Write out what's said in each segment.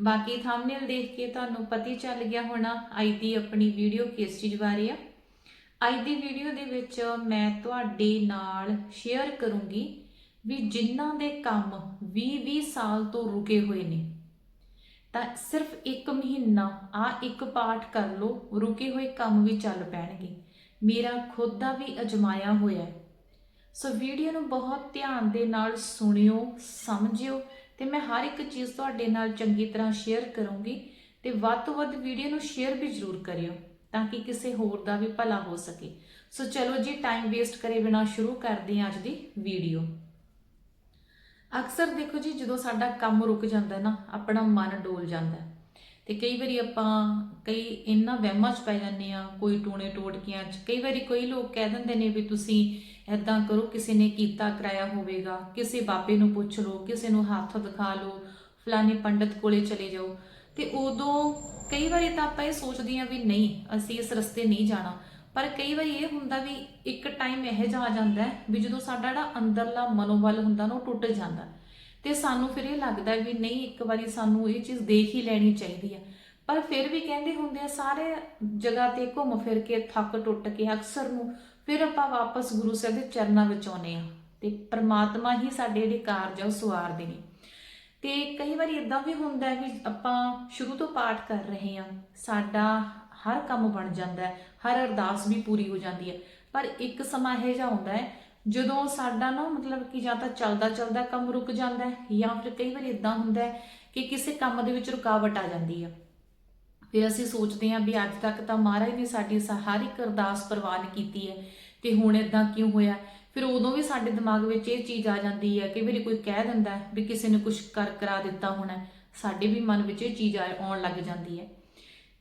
ਬਾਕੀ ਥੰਬਨੇਲ ਦੇਖ ਕੇ ਤੁਹਾਨੂੰ ਪਤੀ ਚੱਲ ਗਿਆ ਹੋਣਾ ਅੱਜ ਦੀ ਆਪਣੀ ਵੀਡੀਓ ਕਿਸ ਚੀਜ਼ ਬਾਰੇ ਆ। ਅੱਜ ਦੀ ਵੀਡੀਓ ਦੇ ਵਿੱਚ ਮੈਂ ਤੁਹਾਡੇ ਨਾਲ ਸ਼ੇਅਰ ਕਰੂੰਗੀ ਵੀ ਜਿਨ੍ਹਾਂ ਦੇ ਕੰਮ 20-20 ਸਾਲ ਤੋਂ ਰੁਕੇ ਹੋਏ ਨੇ। ਤਾਂ ਸਿਰਫ ਇੱਕ ਮਹੀਨਾ ਆ ਇੱਕ ਪਾਠ ਕਰ ਲਓ, ਰੁਕੇ ਹੋਏ ਕੰਮ ਵੀ ਚੱਲ ਪੈਣਗੇ। ਮੇਰਾ ਖੁਦ ਦਾ ਵੀ ਅਜਮਾਇਆ ਹੋਇਆ ਸੋ ਵੀਡੀਓ ਨੂੰ ਬਹੁਤ ਧਿਆਨ ਦੇ ਨਾਲ ਸੁਣਿਓ, ਸਮਝਿਓ ਤੇ ਮੈਂ ਹਰ ਇੱਕ ਚੀਜ਼ ਤੁਹਾਡੇ ਨਾਲ ਚੰਗੀ ਤਰ੍ਹਾਂ ਸ਼ੇਅਰ ਕਰੂੰਗੀ ਤੇ ਵੱਧ ਤੋਂ ਵੱਧ ਵੀਡੀਓ ਨੂੰ ਸ਼ੇਅਰ ਵੀ ਜ਼ਰੂਰ ਕਰਿਓ ਤਾਂ ਕਿ ਕਿਸੇ ਹੋਰ ਦਾ ਵੀ ਭਲਾ ਹੋ ਸਕੇ। ਸੋ ਚਲੋ ਜੀ ਟਾਈਮ ਵੇਸਟ ਕਰੇ ਬਿਨਾ ਸ਼ੁਰੂ ਕਰਦੇ ਹਾਂ ਅੱਜ ਦੀ ਵੀਡੀਓ ਅਕਸਰ ਦੇਖੋ ਜੀ, ਜਦੋਂ ਸਾਡਾ ਕੰਮ ਰੁਕ ਜਾਂਦਾ ਨਾ, ਆਪਣਾ ਮਨ ਡੋਲ ਜਾਂਦਾ। ਤੇ ਕਈ ਵਾਰੀ ਆਪਾਂ ਕਈ ਇੰਨਾ ਵਹਿਮਾਂ 'ਚ ਪੈ ਜਾਂਦੇ ਆ ਕੋਈ ਟੂਣੇ ਟੋਟਕੀਆਂ 'ਚ। ਕਈ ਵਾਰੀ ਕੋਈ ਲੋਕ ਕਹਿ ਦਿੰਦੇ ਨੇ ਵੀ ਤੁਸੀਂ ਐਦਾਂ ਕਰੋ, ਕਿਸੇ ਨੇ ਕੀਤਾ ਕਰਾਇਆ ਹੋਵੇਗਾ, ਕਿਸੇ ਬਾਬੇ ਨੂੰ ਪੁੱਛ ਲਓ, ਕਿਸੇ ਨੂੰ ਹੱਥ ਦਿਖਾ ਲਓ, ਫਲਾਣੇ ਪੰਡਤ ਕੋਲੇ ਚਲੇ ਜਾਓ। ਤੇ ਉਦੋਂ ਕਈ ਵਾਰੀ ਤਾਂ ਆਪਾਂ ਇਹ ਸੋਚਦੇ ਆ ਵੀ ਨਹੀਂ, ਅਸੀਂ ਇਸ ਰਸਤੇ ਨਹੀਂ ਜਾਣਾ। ਪਰ ਕਈ ਵਾਰੀ ਇਹ ਹੁੰਦਾ ਵੀ ਇੱਕ ਟਾਈਮ ਇਹ ਜਾ ਆ ਜਾਂਦਾ ਵੀ ਜਦੋਂ ਸਾਡਾ ਜਿਹੜਾ ਅੰਦਰਲਾ ਮਨੋਬਲ ਹੁੰਦਾ ਨਾ, ਉਹ ਟੁੱਟ ਜਾਂਦਾ। ਤੇ ਸਾਨੂੰ ਫਿਰ ਇਹ ਲੱਗਦਾ ਵੀ ਨਹੀਂ, ਇੱਕ ਵਾਰੀ ਸਾਨੂੰ ਇਹ ਚੀਜ਼ ਦੇਖ ਹੀ ਲੈਣੀ ਚਾਹੀਦੀ ਹੈ ਪਰ ਫਿਰ ਵੀ ਕਹਿੰਦੇ ਹੁੰਦੇ ਆ, ਸਾਰੇ ਜਗ੍ਹਾ ਤੇ ਘੁੰਮ ਫਿਰ ਕੇ ਥੱਕ ਟੁੱਟ ਕੇ ਅਕਸਰ ਨੂੰ ਫਿਰ ਆਪਾਂ ਵਾਪਸ ਗੁਰੂ ਸਾਹਿਬ ਦੇ ਚਰਨਾਂ ਵਿੱਚ ਆਉਨੇ ਆ। ਤੇ ਪ੍ਰਮਾਤਮਾ ਹੀ ਸਾਡੇ ਜਿਹੜੇ ਕਾਰਜ ਆ, ਉਹ ਸਵਾਰਦੇ ਨੇ। ਤੇ ਕਈ ਵਾਰੀ ਇਦਾਂ ਵੀ ਹੁੰਦਾ ਹੈ ਵੀ ਆਪਾਂ ਸ਼ੁਰੂ ਤੋਂ ਪਾਠ ਕਰ ਰਹੇ ਹਾਂ ਸਾਡਾ ਹਰ ਕੰਮ ਬਣ ਜਾਂਦਾ ਹੈ, ਹਰ ਅਰਦਾਸ ਵੀ ਪੂਰੀ ਹੋ ਜਾਂਦੀ ਹੈ। ਪਰ ਇੱਕ ਸਮਾਂ ਇਹ ਜਿਹਾ ਹੁੰਦਾ ਹੈ ਜਦੋਂ ਸਾਡਾ ਨਾ ਮਤਲਬ ਕਿ ਜਾਂ ਤਾਂ ਚੱਲਦਾ ਚੱਲਦਾ ਕੰਮ ਰੁਕ ਜਾਂਦਾ ਹੈ ਜਾਂ ਫਿਰ ਕਈ ਵਾਰੀ ਇਦਾਂ ਹੁੰਦਾ ਹੈ ਕਿ ਕਿਸੇ ਕੰਮ ਦੇ ਵਿੱਚ ਰੁਕਾਵਟ ਆ ਜਾਂਦੀ ਹੈ ਫਿਰ ਅਸੀਂ ਸੋਚਦੇ ਹਾਂ ਵੀ ਅੱਜ ਤੱਕ ਤਾਂ ਮਹਾਰਾਜ ਨੇ ਸਾਡੀ ਸ- ਅਰਦਾਸ ਪ੍ਰਵਾਨ ਕੀਤੀ ਹੈ ਤੇ ਹੁਣ ਇਦਾਂ ਕਿਉਂ ਹੋਇਆ? ਫਿਰ ਉਦੋਂ ਵੀ ਸਾਡੇ ਦਿਮਾਗ ਵਿੱਚ ਇਹ ਚੀਜ਼ ਆ ਜਾਂਦੀ ਹੈ ਕਿ ਵਾਰੀ ਕੋਈ ਕਹਿ ਦਿੰਦਾ ਵੀ ਕਿਸੇ ਨੇ ਕੁਝ ਕਰ ਕਰਾ ਦਿੱਤਾ ਹੋਣਾ ਸਾਡੇ ਵੀ ਮਨ ਵਿੱਚ ਇਹ ਚੀਜ਼ ਆ- ਆਉਣ ਲੱਗ ਜਾਂਦੀ ਹੈ।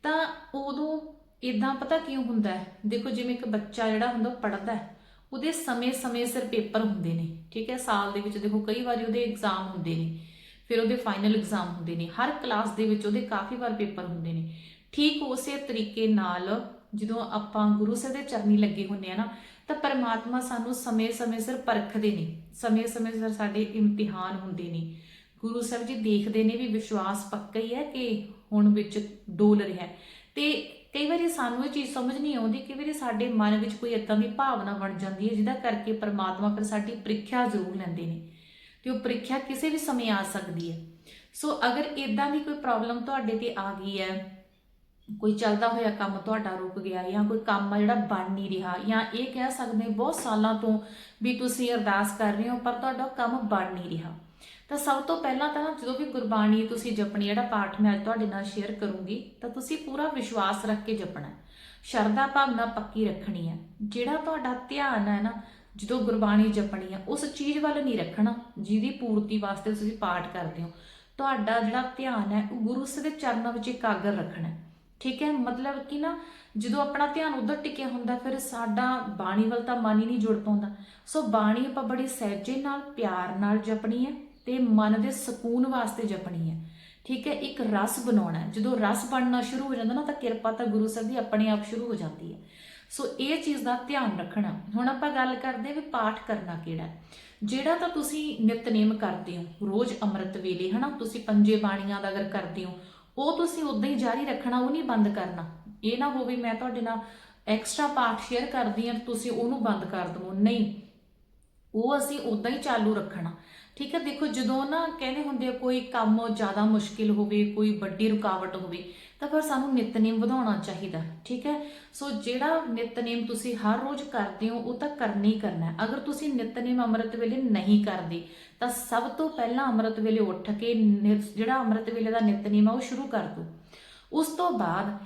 ਤਾਂ ਉਦੋਂ ਇਦਾਂ ਪਤਾ ਕਿਉਂ ਹੁੰਦਾ ਦੇਖੋ ਜਿਵੇਂ ਇੱਕ ਬੱਚਾ ਜਿਹੜਾ ਹੁੰਦਾ ਉਹ ਪੜ੍ਹਦਾ ਹੈ ਉਹਦੇ ਸਮੇਂ-ਸਮੇਂ ਸਿਰ ਪੇਪਰ ਹੁੰਦੇ ਨੇ, ਠੀਕ ਹੈ? ਸਾਲ ਦੇ ਵਿੱਚ ਦੇਖੋ, ਕਈ ਵਾਰੀ ਉਹਦੇ ਐਗਜ਼ਾਮ ਹੁੰਦੇ ਨੇ, ਫਿਰ ਉਹਦੇ ਫਾਈਨਲ ਐਗਜ਼ਾਮ ਹੁੰਦੇ ਨੇ, ਹਰ ਕਲਾਸ ਦੇ ਵਿੱਚ ਉਹਦੇ ਕਾਫੀ ਵਾਰ ਪੇਪਰ ਹੁੰਦੇ ਨੇ। ਠੀਕ ਉਸੇ ਤਰੀਕੇ ਨਾਲ ਜਦੋਂ ਆਪਾਂ ਗੁਰੂ ਸਾਹਿਬ ਦੇ ਚਰਨੀ ਲੱਗੇ ਹੁੰਦੇ ਆ ਨਾ, ਤਾਂ ਪਰਮਾਤਮਾ ਸਾਨੂੰ ਸਮੇਂ-ਸਮੇਂ ਸਿਰ ਪਰਖਦੇ ਨੇ ਸਮੇਂ-ਸਮੇਂ ਸਿਰ ਸਾਡੇ ਇਮਤਿਹਾਨ ਹੁੰਦੇ ਨੇ। ਗੁਰੂ ਸਾਹਿਬ ਜੀ ਦੇਖਦੇ ਨੇ ਵੀ ਵਿਸ਼ਵਾਸ ਪੱਕਾ ਹੀ ਹੈ ਕਿ ਹੁਣ ਵਿੱਚ ਡੋਲ ਰਿਹਾ ਹੈ। ਤੇ ਕਈ ਵਾਰੀ ਸਾਨੂੰ ਇਹ ਚੀਜ਼ ਸਮਝ ਨਹੀਂ ਆਉਂਦੀ ਕਿ ਵੀਰੇ ਸਾਡੇ ਮਨ ਵਿੱਚ ਕੋਈ ਇਦਾਂ ਦੀ ਭਾਵਨਾ ਬਣ ਜਾਂਦੀ ਹੈ, ਜਿਹਦਾ ਕਰਕੇ ਪਰਮਾਤਮਾ ਕਰ ਸਾਡੀ ਪ੍ਰੀਖਿਆ ਜ਼ਰੂਰ ਲੈਂਦੇ ਨੇ ਤੇ ਉਹ ਪ੍ਰੀਖਿਆ ਕਿਸੇ ਵੀ ਸਮੇਂ ਆ ਸਕਦੀ ਹੈ। ਸੋ ਅਗਰ ਇਦਾਂ ਦੀ ਕੋਈ ਪ੍ਰੋਬਲਮ ਤੁਹਾਡੇ ਤੇ ਆ ਗਈ ਹੈ, ਕੋਈ ਚੱਲਦਾ ਹੋਇਆ ਕੰਮ ਤੁਹਾਡਾ ਰੁਕ ਗਿਆ ਜਾਂ ਕੋਈ ਕੰਮ ਆ ਜਿਹੜਾ ਬਣ ਨਹੀਂ ਰਿਹਾ ਜਾਂ ਇਹ ਕਹਿ ਸਕਦੇ ਬਹੁਤ ਸਾਲਾਂ ਤੋਂ ਵੀ ਤੁਸੀਂ ਅਰਦਾਸ ਕਰ ਰਹੇ ਹੋ, ਪਰ ਤੁਹਾਡਾ ਕੰਮ ਬਣ ਨਹੀਂ ਰਿਹਾ। ਤਾਂ ਸਭ ਤੋਂ ਪਹਿਲਾਂ ਤਾਂ ਜਦੋਂ ਵੀ ਗੁਰਬਾਣੀ ਤੁਸੀਂ ਜਪਣੀ ਜਿਹੜਾ ਪਾਠ ਮੈਂ ਅੱਜ ਤੁਹਾਡੇ ਨਾਲ ਸ਼ੇਅਰ ਕਰੂੰਗੀ, ਤਾਂ ਤੁਸੀਂ ਪੂਰਾ ਵਿਸ਼ਵਾਸ ਰੱਖ ਕੇ ਜਪਣਾ ਸ਼ਰਧਾ ਭਾਵਨਾ ਪੱਕੀ ਰੱਖਣੀ ਹੈ। ਜਿਹੜਾ ਤੁਹਾਡਾ ਧਿਆਨ ਹੈ ਨਾ, ਜਦੋਂ ਗੁਰਬਾਣੀ ਜਪਣੀ ਹੈ, ਉਸ ਚੀਜ਼ ਵੱਲ ਨਹੀਂ ਰੱਖਣਾ, ਜਿਹਦੀ ਪੂਰਤੀ ਵਾਸਤੇ ਤੁਸੀਂ ਪਾਠ ਕਰਦੇ ਹੋ। ਤੁਹਾਡਾ ਜਿਹੜਾ ਧਿਆਨ ਹੈ, ਉਹ ਗੁਰੂ ਸਾਹਿਬ ਦੇ ਚਰਨਾਂ ਵਿੱਚ ਇਕਾਗਰ ਰੱਖਣਾ ਠੀਕ ਹੈ? ਮਤਲਬ ਕਿ ਨਾ, ਜਦੋਂ ਆਪਣਾ ਧਿਆਨ ਉਧਰ ਟਿਕਿਆ ਹੁੰਦਾ, ਫਿਰ ਸਾਡਾ ਬਾਣੀ ਵੱਲ ਤਾਂ ਮਨ ਹੀ ਨਹੀਂ ਜੁੜ ਪਾਉਂਦਾ। ਸੋ ਬਾਣੀ ਆਪਾਂ ਬੜੀ ਸਹਿਜੇ ਨਾਲ, ਪਿਆਰ ਨਾਲ ਜਪਣੀ ਹੈ। ਤੇ ਮਨ ਦੇ ਸਕੂਨ ਵਾਸਤੇ ਜਪਣੀ ਹੈ। ਠੀਕ ਹੈ, ਇੱਕ ਰਸ ਬਣਾਉਣਾ ਜਦੋਂ ਰਸ ਬਣਨਾ ਸ਼ੁਰੂ ਹੋ ਜਾਂਦਾ ਨਾ, ਤਾਂ ਕਿਰਪਾ ਤਾਂ ਗੁਰੂ ਸਾਹਿਬ ਦੀ ਆਪਣੇ ਆਪ ਸ਼ੁਰੂ ਹੋ ਜਾਂਦੀ ਹੈ। ਸੋ ਇਹ ਚੀਜ਼ ਦਾ ਧਿਆਨ ਰੱਖਣਾ। ਹੁਣ ਆਪਾਂ ਗੱਲ ਕਰਦੇ ਹਾਂ ਵੀ ਪਾਠ ਕਰਨਾ ਕਿਹੜਾ ਜਿਹੜਾ ਤਾਂ ਤੁਸੀਂ ਨਿਤਨੇਮ ਕਰਦੇ ਹੋ, ਰੋਜ਼ ਅੰਮ੍ਰਿਤ ਵੇਲੇ, ਹਨਾ? ਤੁਸੀਂ ਪੰਜੇ ਬਾਣੀਆਂ ਦਾ ਅਗਰ ਕਰਦੇ ਹੋ, ਉਹ ਤੁਸੀਂ ਉਦਾਂ ਹੀ ਜਾਰੀ ਰੱਖਣਾ, ਉਹ ਨਹੀਂ ਬੰਦ ਕਰਨਾ। ਇਹ ਨਾ ਹੋਵੇ ਮੈਂ ਤੁਹਾਡੇ ਨਾਲ ਐਕਸਟਰਾ ਪਾਠ ਸ਼ੇਅਰ ਕਰਦੀ ਹਾਂ, ਤੁਸੀਂ ਉਹਨੂੰ ਬੰਦ ਕਰ ਦਵੋ। ਨਹੀਂ, ਉਹ ਅਸੀਂ ਉਦਾਂ ਹੀ ਚਾਲੂ ਰੱਖਣਾ। ਠੀਕ ਹੈ, ਦੇਖੋ ਜਦੋਂ ਨਾ ਕਹਿੰਦੇ ਹੁੰਦੇ ਆ, ਕੋਈ ਕੰਮ ਜ਼ਿਆਦਾ ਮੁਸ਼ਕਿਲ ਹੋਵੇ, ਕੋਈ ਵੱਡੀ ਰੁਕਾਵਟ ਹੋਵੇ, ਤਾਂ ਫਿਰ ਸਾਨੂੰ ਨਿਤਨੇਮ ਵਧਾਉਣਾ ਚਾਹੀਦਾ, ਠੀਕ ਹੈ। ਸੋ ਜਿਹੜਾ ਨਿਤਨੇਮ ਤੁਸੀਂ ਹਰ ਰੋਜ਼ ਕਰਦੇ ਹੋ, ਉਹ ਤਾਂ ਕਰਨਾ ਹੀ ਕਰਨਾ ਅਗਰ ਤੁਸੀਂ ਨਿਤਨੇਮ ਅੰਮ੍ਰਿਤ ਵੇਲੇ ਨਹੀਂ ਕਰਦੇ, ਤਾਂ ਸਭ ਤੋਂ ਪਹਿਲਾਂ ਅੰਮ੍ਰਿਤ ਵੇਲੇ ਉੱਠ ਕੇ ਨਿ- ਜਿਹੜਾ ਅੰਮ੍ਰਿਤ ਵੇਲੇ ਦਾ ਨਿਤਨੇਮ ਆ, ਉਹ ਸ਼ੁਰੂ ਕਰ ਦਿਓ। ਉਸ ਤੋਂ ਬਾਅਦ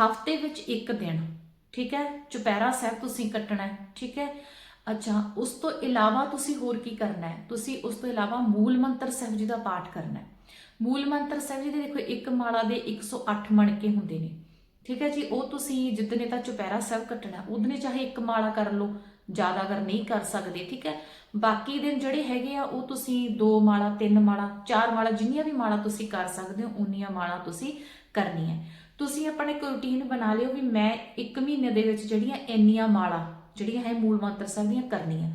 ਹਫ਼ਤੇ ਵਿੱਚ ਇੱਕ ਦਿਨ, ਠੀਕ ਹੈ, ਚੁਪਹਿਰਾ ਸਾਹਿਬ ਤੁਸੀਂ ਕੱਟਣਾ ਠੀਕ ਹੈ। ਅੱਛਾ, ਉਸ ਤੋਂ ਇਲਾਵਾ ਤੁਸੀਂ ਹੋਰ ਕੀ ਕਰਨਾ ਹੈ? ਤੁਸੀਂ ਉਸ ਤੋਂ ਇਲਾਵਾ ਮੂਲ ਮੰਤਰ ਸਾਹਿਬ ਜੀ ਦਾ ਪਾਠ ਕਰਨਾ ਹੈ। ਮੂਲ ਮੰਤਰ ਸਾਹਿਬ ਜੀ ਦੇ ਦੇਖੋ, ਇੱਕ ਮਾਲਾ ਦੇ 108 ਮਣਕੇ ਹੁੰਦੇ ਨੇ। ਠੀਕ ਹੈ ਜੀ, ਉਹ ਤੁਸੀਂ ਜਿੱਦਨੇ ਤਾਂ ਚੁਪਹਿਰਾ ਸਾਹਿਬ ਕੱਟਣਾ, ਉਹਦਨੇ ਚਾਹੇ ਇੱਕ ਮਾਲਾ ਕਰ ਲਓ, ਜ਼ਿਆਦਾ ਅਗਰ ਨਹੀਂ ਕਰ ਸਕਦੇ, ਠੀਕ ਹੈ? ਬਾਕੀ ਦਿਨ ਜਿਹੜੇ ਹੈਗੇ ਆ, ਉਹ ਤੁਸੀਂ ਦੋ ਮਾਲਾ, ਤਿੰਨ ਮਾਲਾ, ਚਾਰ ਮਾਲਾ, ਜਿੰਨੀਆਂ ਵੀ ਮਾਲਾ ਤੁਸੀਂ ਕਰ ਸਕਦੇ ਹੋ, ਉਨੀਆਂ ਮਾਲਾ ਤੁਸੀਂ ਕਰਨੀ ਹੈ। ਤੁਸੀਂ ਆਪਣਾ ਇੱਕ ਰੁਟੀਨ ਬਣਾ ਲਿਓ ਵੀ ਮੈਂ ਇੱਕ ਮਹੀਨੇ ਦੇ ਵਿੱਚ ਜਿਹੜੀਆਂ ਇੰਨੀਆਂ ਮਾਲਾ ਜਿਹੜੀਆਂ ਹੈ ਮੂਲ ਮੰਤਰ ਸਾਹਿਬ ਦੀਆਂ ਕਰਨੀਆਂ।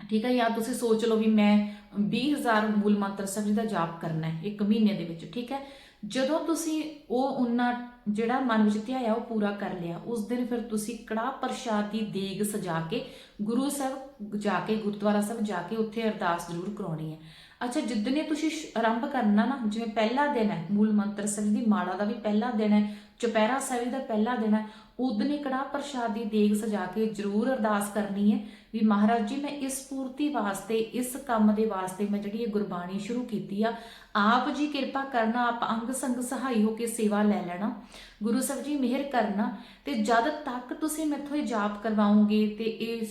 ਠੀਕ ਹੈ, ਜਾਂ ਤੁਸੀਂ ਸੋਚ ਲਓ ਵੀ ਮੈਂ 20000 ਮੂਲ ਮੰਤਰ ਸਾਹਿਬ ਜੀ ਦਾ ਜਾਪ ਕਰਨਾ ਹੈ ਇੱਕ ਮਹੀਨੇ ਦੇ ਵਿੱਚ, ਠੀਕ ਹੈ। ਜਦੋਂ ਤੁਸੀਂ ਉਹ ਉਹਨਾਂ ਜਿਹੜਾ ਮਨ ਵਿੱਚ ਧਿਆਇਆ ਉਹ ਪੂਰਾ ਕਰ ਲਿਆ, ਉਸ ਦਿਨ ਫਿਰ ਤੁਸੀਂ ਕੜਾਹ ਪ੍ਰਸ਼ਾਦ ਦੀ ਦੇਗ ਸਜਾ ਕੇ ਗੁਰੂ ਸਾਹਿਬ ਜਾ ਕੇ, ਗੁਰਦੁਆਰਾ ਸਾਹਿਬ ਜਾ ਕੇ ਉੱਥੇ ਅਰਦਾਸ ਜ਼ਰੂਰ ਕਰਾਉਣੀ ਹੈ। ਅੱਛਾ, ਜਿੱਦਨੇ ਤੁਸੀਂ ਆਰੰਭ ਕਰਨਾ ਨਾ, ਜਿਵੇਂ ਪਹਿਲਾ ਦਿਨ ਹੈ ਮੂਲ ਮੰਤਰ ਸਾਹਿਬ ਦੀ ਮਾਲਾ ਦਾ ਵੀ ਪਹਿਲਾ ਦਿਨ ਹੈ, ਚੁਪਹਿਰਾ ਸਾਹਿਬ ਦਾ ਪਹਿਲਾ ਦਿਨ ਹੈ ਉਦਨੇ ਕੜਾਹ ਪ੍ਰਸ਼ਾਦ ਦੀ ਦੇਗ ਸਜਾ ਕੇ ਜ਼ਰੂਰ ਅਰਦਾਸ ਕਰਨੀ ਹੈ ਵੀ ਮਹਾਰਾਜ ਜੀ, ਮੈਂ ਇਸ ਪੂਰਤੀ ਵਾਸਤੇ, ਇਸ ਕੰਮ ਦੇ ਵਾਸਤੇ ਮੈਂ ਜਿਹੜੀ ਇਹ ਗੁਰਬਾਣੀ ਸ਼ੁਰੂ ਕੀਤੀ ਆ, ਆਪ ਜੀ ਕਿਰਪਾ ਕਰਨਾ, ਆਪ ਅੰਗ ਸੰਗ ਸਹਾਈ ਹੋ ਕੇ ਸੇਵਾ ਲੈ ਲੈਣਾ, ਗੁਰੂ ਸਾਹਿਬ ਜੀ ਮਿਹਰ ਕਰਨਾ, ਤੇ ਜਦ ਤੱਕ ਤੁਸੀਂ ਮੈਥੋਂ ਇਹ ਜਾਪ ਕਰਵਾਉਂਗੇ ਤੇ ਇਹ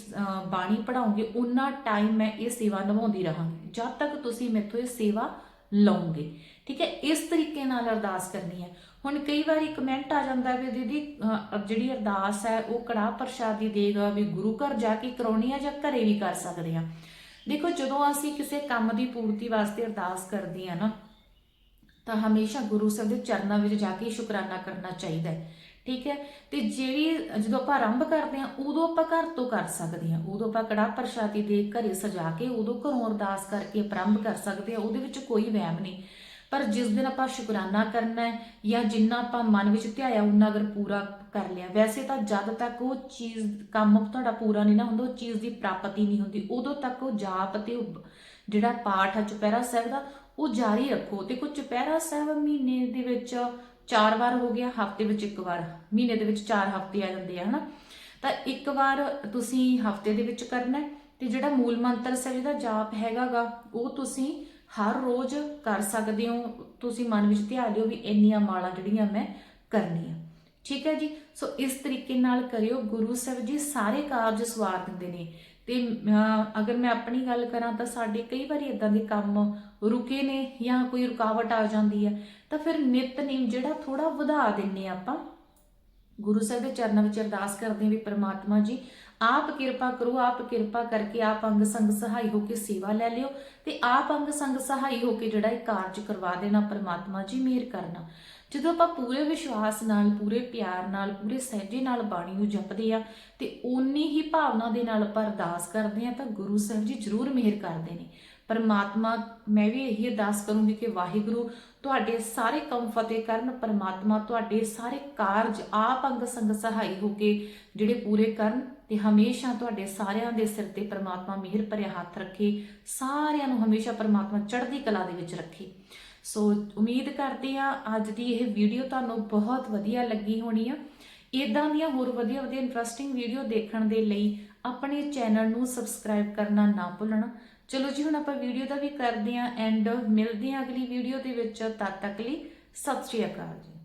ਬਾਣੀ ਪੜਾਓਗੇ ਉਨਾ ਟਾਈਮ ਮੈਂ ਇਹ ਸੇਵਾ ਨਿਭਾਉਂਦੀ ਰਹਾਂਗੀ, ਜਦ ਤੱਕ ਤੁਸੀਂ ਮੈਥੋਂ ਇਹ ਸੇਵਾ ਲਓਗੇ। ਠੀਕ ਹੈ, ਇਸ ਤਰੀਕੇ ਨਾਲ ਅਰਦਾਸ ਕਰਨੀ ਹੈ। ਹੁਣ ਕਈ ਵਾਰੀ ਕਮੈਂਟ ਆ ਜਾਂਦਾ ਵੀ ਦੀਦੀ ਜਿਹੜੀ ਅਰਦਾਸ ਹੈ, ਉਹ ਕੜਾਹ ਪ੍ਰਸ਼ਾਦੀ ਦੇਗਾ ਵੀ ਗੁਰੂ ਘਰ ਜਾ ਕੇ ਕਰਾਉਣੀ ਆ ਜਾਂ ਘਰੇ ਵੀ ਕਰ ਸਕਦੇ ਆ। ਦੇਖੋ, ਜਦੋਂ ਅਸੀਂ ਕਿਸੇ ਕੰਮ ਦੀ ਪੂਰਤੀ ਵਾਸਤੇ ਅਰਦਾਸ ਕਰਦੇ ਆ ਨਾ, ਤਾਂ ਹਮੇਸ਼ਾ ਗੁਰੂ ਸਾਹਿਬ ਦੇ ਚਰਨਾਂ ਵਿੱਚ ਜਾ ਕੇ ਸ਼ੁਕਰਾਨਾ ਕਰਨਾ ਚਾਹੀਦਾ ਹੈ। ਠੀਕ ਹੈ? ਤੇ ਜਿਹੜੀ, ਜਦੋਂ ਆਪਾਂ ਆਰੰਭ ਕਰਦੇ ਹਾਂ ਉਦੋਂ ਆਪਾਂ ਘਰ ਤੋਂ ਕਰ ਸਕਦੇ ਹਾਂ ਉਦੋਂ ਆਪਾਂ ਕੜਾਹ ਪ੍ਰਸ਼ਾਦੀ ਦੇ ਘਰੇ ਸਜਾ ਕੇ ਉਦੋਂ ਘਰੋਂ ਅਰਦਾਸ ਕਰਕੇ ਆਰੰਭ ਕਰ ਸਕਦੇ ਹਾਂ ਉਹਦੇ ਵਿੱਚ ਕੋਈ ਵਹਿਮ ਨਹੀਂ। ਪਰ ਜਿਸ ਦਿਨ ਆਪਾਂ ਸ਼ੁਕਰਾਨਾ ਕਰਨਾ ਹੈ ਜਾਂ ਜਿੰਨਾ ਆਪਾਂ ਮਨ ਵਿੱਚ ਧਿਆਇਆ ਉਹਨਾਂ ਅਗਰ ਪੂਰਾ ਕਰ ਲਿਆ। ਵੈਸੇ ਤਾਂ ਜਦ ਤੱਕ ਉਹ ਚੀਜ਼, ਕੰਮ ਤੁਹਾਡਾ ਪੂਰਾ ਨਹੀਂ ਨਾ ਹੁੰਦਾ, ਉਹ ਚੀਜ਼ ਦੀ ਪ੍ਰਾਪਤੀ ਨਹੀਂ ਹੁੰਦੀ। ਉਦੋਂ ਤੱਕ ਉਹ ਜਾਪ ਤੇ ਜਿਹੜਾ ਪਾਠ ਹੈ, ਚੁਪਹਿਰਾ ਸਾਹਿਬ ਦਾ, ਉਹ ਜਾਰੀ ਰੱਖੋ। ਤੇ ਕੋ ਚੁਪਹਿਰਾ ਸਾਹਿਬ ਮਹੀਨੇ ਦੇ ਵਿੱਚ ਚਾਰ ਵਾਰ ਹੋ ਗਿਆ, ਹਫ਼ਤੇ ਵਿੱਚ ਇੱਕ ਵਾਰ। ਮਹੀਨੇ ਦੇ ਵਿੱਚ ਚਾਰ ਹਫ਼ਤੇ ਆ ਜਾਂਦੇ ਆ, ਹਨਾ? ਤਾਂ ਇੱਕ ਵਾਰ ਤੁਸੀਂ ਹਫ਼ਤੇ ਦੇ ਵਿੱਚ ਕਰਨਾ ਹੈ ਤੇ ਜਿਹੜਾ ਮੂਲ ਮੰਤਰ ਸਾਹਿਬ ਦਾ ਜਾਪ ਹੈਗਾਗਾ, ਉਹ ਤੁਸੀਂ ਹਰ ਰੋਜ਼ ਕਰ ਸਕਦੇ ਹੋ। ਤੁਸੀਂ ਮਨ ਵਿੱਚ ਧਿਆਨ ਲਿਓ ਵੀ ਇੰਨੀਆਂ ਮਾਲਾ ਜਿਹੜੀਆਂ ਮੈਂ ਕਰਨੀਆਂ। ਠੀਕ ਹੈ ਜੀ? ਸੋ ਇਸ ਤਰੀਕੇ ਨਾਲ ਕਰਿਓ। ਗੁਰੂ ਸਾਹਿਬ ਜੀ ਸਾਰੇ ਕਾਰਜ ਸਵਾਰ ਦਿੰਦੇ ਨੇ। ਤੇ ਅਗਰ ਮੈਂ ਆਪਣੀ ਗੱਲ ਕਰਾਂ ਤਾਂ ਸਾਡੇ ਕਈ ਵਾਰੀ ਇਦਾਂ ਦੇ ਕੰਮ ਰੁਕੇ ਨੇ ਜਾਂ ਕੋਈ ਰੁਕਾਵਟ ਆ ਜਾਂਦੀ ਹੈ। ਤਾਂ ਫਿਰ ਨਿਤਨੇਮ ਜਿਹੜਾ ਥੋੜਾ ਵਧਾ ਦਿੰਨੇ ਆਪਾਂ। ਗੁਰੂ ਸਾਹਿਬ ਦੇ ਚਰਨਾਂ ਵਿੱਚ ਅਰਦਾਸ ਕਰਦੇ ਹਾਂ ਵੀ ਪ੍ਰਮਾਤਮਾ ਜੀ ਆਪ ਕਿਰਪਾ ਕਰੋ, ਆਪ ਕਿਰਪਾ ਕਰਕੇ ਆਪ ਅੰਗ ਸੰਗ ਸਹਾਈ ਹੋ ਕੇ ਸੇਵਾ ਲੈ ਲਿਓ ਤੇ ਆਪ ਅੰਗ ਸੰਗ ਸਹਾਈ ਹੋ ਕੇ ਜਿਹੜਾ ਇਹ ਕਾਰਜ ਕਰਵਾ ਦੇਣਾ, ਪਰਮਾਤਮਾ ਜੀ ਮਿਹਰ ਕਰਨਾ। ਜਦੋਂ ਆਪਾਂ ਪੂਰੇ ਵਿਸ਼ਵਾਸ ਨਾਲ, ਪੂਰੇ ਪਿਆਰ ਨਾਲ, ਪੂਰੇ ਸਹਿਜੇ ਨਾਲ ਬਾਣੀ ਨੂੰ ਜਪਦੇ ਆ ਤੇ ਓਨੀ ਹੀ ਭਾਵਨਾ ਦੇ ਨਾਲ ਆਪਾਂ ਅਰਦਾਸ ਕਰਦੇ ਆ, ਤਾਂ ਗੁਰੂ ਸਾਹਿਬ ਜੀ ਜ਼ਰੂਰ ਮਿਹਰ ਕਰਦੇ ਨੇ। ਪਰਮਾਤਮਾ, ਮੈਂ ਵੀ ਇਹੀ ਅਰਦਾਸ ਕਰੂੰਗੀ ਕਿ ਵਾਹਿਗੁਰੂ, ਤੁਹਾਡੇ ਸਾਰੇ ਕੰਮ ਫਤਿਹ ਕਰਨ, ਪਰਮਾਤਮਾ ਤੁਹਾਡੇ ਸਾਰੇ ਕਾਰਜ ਆਪ ਅੰਗ ਸੰਗ ਸਹਾਈ ਹੋ ਕੇ ਜਿਹੜੇ ਪੂਰੇ ਕਰਨ ਤੇ ਹਮੇਸ਼ਾ ਤੁਹਾਡੇ ਸਾਰਿਆਂ ਦੇ ਸਿਰ ਤੇ ਪਰਮਾਤਮਾ ਮਿਹਰ ਭਰਿਆ ਹੱਥ ਰੱਖੇ, ਸਾਰਿਆਂ ਨੂੰ ਹਮੇਸ਼ਾ ਪਰਮਾਤਮਾ ਚੜ੍ਹਦੀ ਕਲਾ ਦੇ ਵਿੱਚ ਰੱਖੇ। ਸੋ ਉਮੀਦ ਕਰਦੇ ਆ ਅੱਜ ਦੀ ਇਹ ਵੀਡੀਓ ਤੁਹਾਨੂੰ ਬਹੁਤ ਵਧੀਆ ਲੱਗੀ ਹੋਣੀ ਆ। ਇਦਾਂ ਦੀਆਂ ਹੋਰ ਵਧੀਆ ਵਧੀਆ ਇੰਟਰਸਟਿੰਗ ਵੀਡੀਓ ਦੇਖਣ ਦੇ ਲਈ ਆਪਣੇ ਚੈਨਲ ਨੂੰ ਸਬਸਕ੍ਰਾਈਬ ਕਰਨਾ ਨਾ ਭੁੱਲਣਾ। ਚਲੋ ਜੀ, ਹੁਣ ਆਪਾਂ ਵੀਡੀਓ ਦਾ ਵੀ ਕਰਦੇ ਆਂ ਐਂਡ ਮਿਲਦੇ ਆਂ ਅਗਲੀ ਵੀਡੀਓ ਦੇ ਵਿੱਚ। ਤਦ ਤੱਕ ਲਈ ਸਤਿ ਸ਼੍ਰੀ ਅਕਾਲ ਜੀ।